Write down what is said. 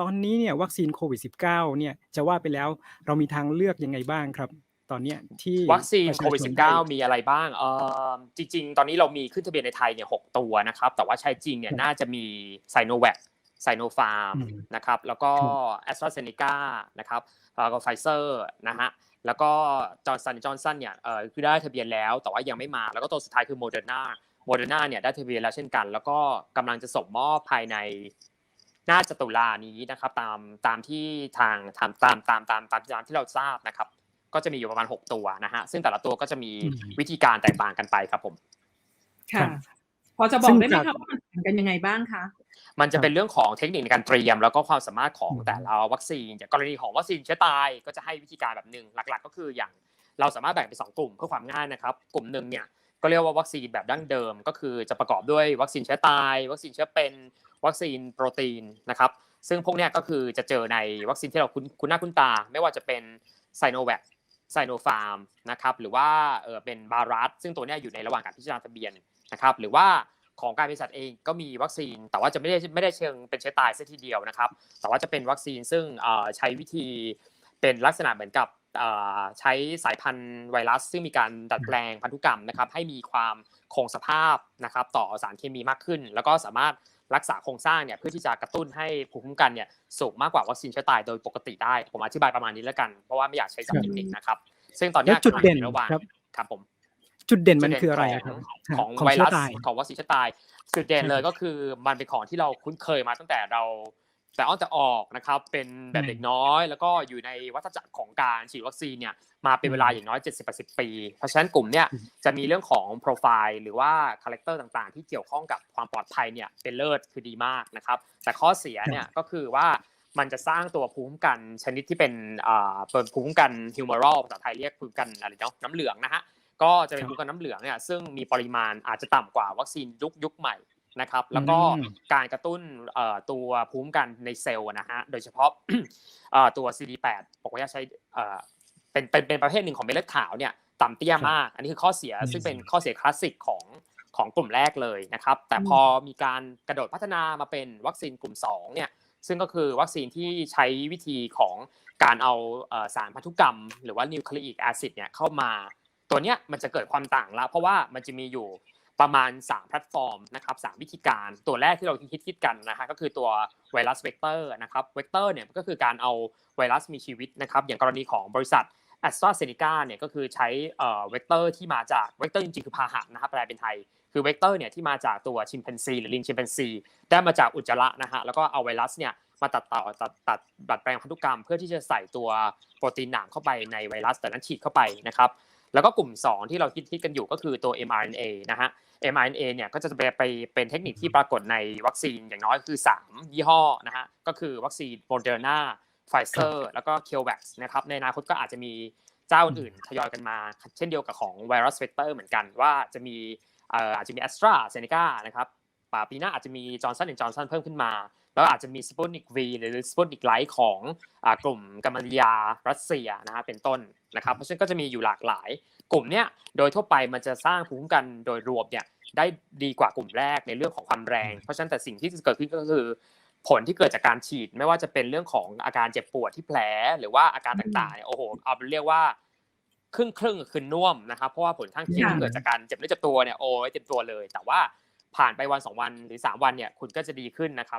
ตอนนี้เนี่ยวัคซีนโควิด -19 เนี่ยจะว่าไปแล้วเรามีทางเลือกยังไงบ้างครับ ตอนเนี้ยที่วัคซีนประชาโควิดชนได้ -19 มีอะไรบ้างเออจริง ๆ ตอนนี้เรามีขึ้นทะเบียนในไทยเนี่ยหกตัวนะครับ แต่ว่าใช้จริงเนี่ยน่าจะมีไซโนแวคไซโนฟาร์มอืมนะครับแล้วก็ครับแอสตราเซเนกานะครับแล้วก็ไฟเซอร์นะฮะแล้วก็จอร์นสันจอร์นสันเนี่ยเออคือได้ทะเบียนแล้ว แต่ว่ายังไม่มาแล้วก็ตัวสุดท้ายคือโมเดอร์นาโมเดอร์นาเนี่ยได้ทะเบียนแล้วเช่นกัน แล้วก็กำลังจะส่งมอบภายใน น่าจะตุลานี้นะครับตามตามที่ทางตามตามตามตามตามตามที่เราทราบนะครับ ก็จะมีอยู่ประมาณ 6 ตัวนะฮะซึ่งแต่ละตัวก็จะมีอืมวิธีการแตกต่างกันไปครับผมครัค่ะบพอจะบอซึ่กงได้ไหมจากคะว่ามันต่างกันยังไงบ้างคะมันจะเป็นเรื่องของเทคนิคในการเตรียม แล้วก็ความสามารถของอืมแต่ละวัคซีนอย่างกรณีของวัคซีนเชื้อตายก็จะให้วิธีการแบบหนึ่งหลัก ๆ ก็คืออย่างเราสามารถแบ่งเป็นสองกลุ่มเพื่อความง่ายนะครับ กลุ่มหนึ่งเนี่ย ก็เรียกว่าวัคซีนแบบดั้งเดิม ก็คือจะประกอบด้วยวัคซีนเชื้อตาย วัคซีนเชื้อเป็นวัคซีนโปรตีนนะครับซึ่งพวกนี้ก็คือจะเจอในวัคซีนที่เราคุ้นหน้าคุ้นตา ไม่ว่าจะเป็นไซโนแวคไซโนฟาร์มนะครับหรือว่าเออเป็นบารัสซึ่งตัวนี้อยู่ในระหว่างการพิจารณาทะเบียนนะครับหรือว่าของการบริษัทเองก็มีวัคซีน แต่ว่าจะไม่ได้ไม่ได้เชิงเป็นเชื้อตายซะทีเดียวนะครับ แต่ว่าจะเป็นวัคซีนซึ่งเอ่อใช้วิธีเป็นลักษณะเหมือนกับ ใช้สายพันธุ์ไวรัส ซึ่งมีการดัดแปลงพันธุกรรมนะครับให้มีความคงสภาพนะครับต่อสารเคมีมากขึ้น แล้วก็สามารถรักษาโครงสร้างเนี่ยเพื่อที่จะกระตุ้นให้ภูมิคุ้มกันเนี่ยสูงมากกว่าวัคซีนเชื้อตายโดยปกติได้ ผมอธิบายประมาณนี้แล้วกันเพราะว่าไม่อยากใช้ศัพท์เทคนิคนะครับ ซึ่งตอนแล้เนี้วยจุดเด่นกำลังอยู่ระหว่างครับครับผมจุดเด่นมันจุดเด่นคืออะไรของครับของของไวเชื้รัอสตายของวัคซีนเชื้อตายจุดเด่นเลยก็คือมันเป็นของที่เราคุ้นเคยมาตั้งแต่เรา แต่อ้อนแต่ออกนะครับเป็นแบบอืมเด็กน้อย แล้วก็อยู่ในวัฏจักรของการฉีดวัคซีนเนี่ยมาเป็นเวลาอย่างน้อย 70-80 ปี เพราะฉะนั้นกลุ่มเนี่ยอืมจะมีเรื่องของโปรไฟล์หรือว่าคาแรคเตอร์ต่างๆ ที่เกี่ยวข้องกับความปลอดภัยเนี่ยเป็นเลิศคือดีมากนะครับ แต่ข้อเสียเนี่ยก็คือว่ามันจะสร้างตัวภูมิคุ้มกันชนิดที่เป็นอ่าเป็นภูมิคุ้มกันฮิวมอรัลภาษาไทยเรียกภูมิคุ้มกันอะไรเนาะน้ำเหลืองนะฮะก็จะเป็นครับภูมิคุ้มกันน้ำเหลืองเนี่ยซึ่งมีปริมาณอาจจะต่ำกว่าวัคซีนยุคยุคใหม่ นะครับ แล้วก็อืมการกระตุ้นเอ่อตัวภูมิคุ้มกันในเซลล์นะฮะ โดยเฉพาะเอ่อตัว CD8 บอกว่าจะใช้เอ่อเป็นเป็นเป็นประเภทหนึ่งของเม็ดเลือดขาวเนี่ยต่ำเตี้ยมาก อันนี้คือข้อเสียอืมซึ่งเป็นข้อเสียคลาสสิกของของกลุ่มแรกเลยนะครับ แต่พอมีการกระโดดพัฒนามาเป็นวัคซีนกลุ่ม2เนี่ยซึ่งก็คือวัคซีนที่ใช้วิธีของการเอาเอ่อสารพันธุกรรม หรือว่านิวคลีอิกแอซิดเนี่ยเข้ามาตัวเนี้ยมันจะเกิดความต่างละเพราะว่ามันจะมีอยู่ ประมาณ 3 แพลตฟอร์มนะครับสามวิธีการตัวแรกที่เราคิดคิดกันนะฮะก็คือตัวไวรัสเวกเตอร์นะครับเวกเตอร์เนี่ยก็คือการเอาไวรัสมีชีวิตนะครับอย่างกรณีของบริษัท a s t r a z เซ e c a เนี่ยก็คือใช้เอ่อเวกเตอร์ที่มาจากเวกเตอร์จริงๆคือพาหะนะครับแปลเป็นไทยคือเวกเตอร์เนี่ยที่มาจากตัวชิมแปนซีหรือลิงชิมแปนซีได้มาจากอุจจาระนะฮะแล้วก็เอาไวรัสเนี่ยมาตัดต่อตัดตัดดัดแปลงพันธุกรรม เพื่อที่จะใส่ตัวโปรตีนหนามเข้าไปในไวรัสแต่นั้นฉีดเข้าไปนะครับ แล้วก็กลุ่ม 2 ที่เราคิดคิดกันอยู่ก็คือตัว mRNA นะฮะ mRNA เนี่ยก็จะไปไปเป็นเทคนิคที่ปรากฏในวัคซีนอย่างน้อยคือ 3 ยี่ห้อนะฮะก็คือวัคซีน Moderna Pfizer แล้วก็ CureVac นะครับในอนาคตก็อาจจะมีเจ้าอื่นทยอยกันมา เช่นเดียวกับของไวรัสเวกเตอร์เหมือนกันว่าจะมีเอ่ออาจจะมี Astra Zeneca นะครับป่าปีหน้าอาจจะมี Johnson Johnson เพิ่มขึ้นมา แล้วอาจจะมี Sputnik V หรือ Sputnik Light ของอ่ากลุ่มกัมมันยารัสเซียนะฮะเป็นต้นนะครับเพราะฉะนั้นก็จะมีอยู่หลากหลาย กลุ่มเนี้ยโดยทั่วไปมันจะสร้างภูมิคุ้มกันโดยรวมเนี่ยได้ดีกว่ากลุ่มแรกในเรื่องของความแรง เพราะฉะนั้นแต่สิ่งที่จะเกิดขึ้นก็คือ ผลที่เกิดจากการฉีดไม่ว่าจะเป็นเรื่องของอาการเจ็บปวดที่แผลหรือว่าอาการต่างๆเนี่ยโอ้โหเอาเป็นเรียกว่าครึ่งครึ่งๆคือน่วมนะครับเพราะว่าผลข้างเคียงค่ะที่เกิดจากการเจ็บเนื้อเจ็บตัวเนี่ยโอ้ยเต็มตัวเลย แต่ว่าผ่านไปวันสองวันหรือสามวันเนี่ยคุณก็จะดีขึ้นนะครับ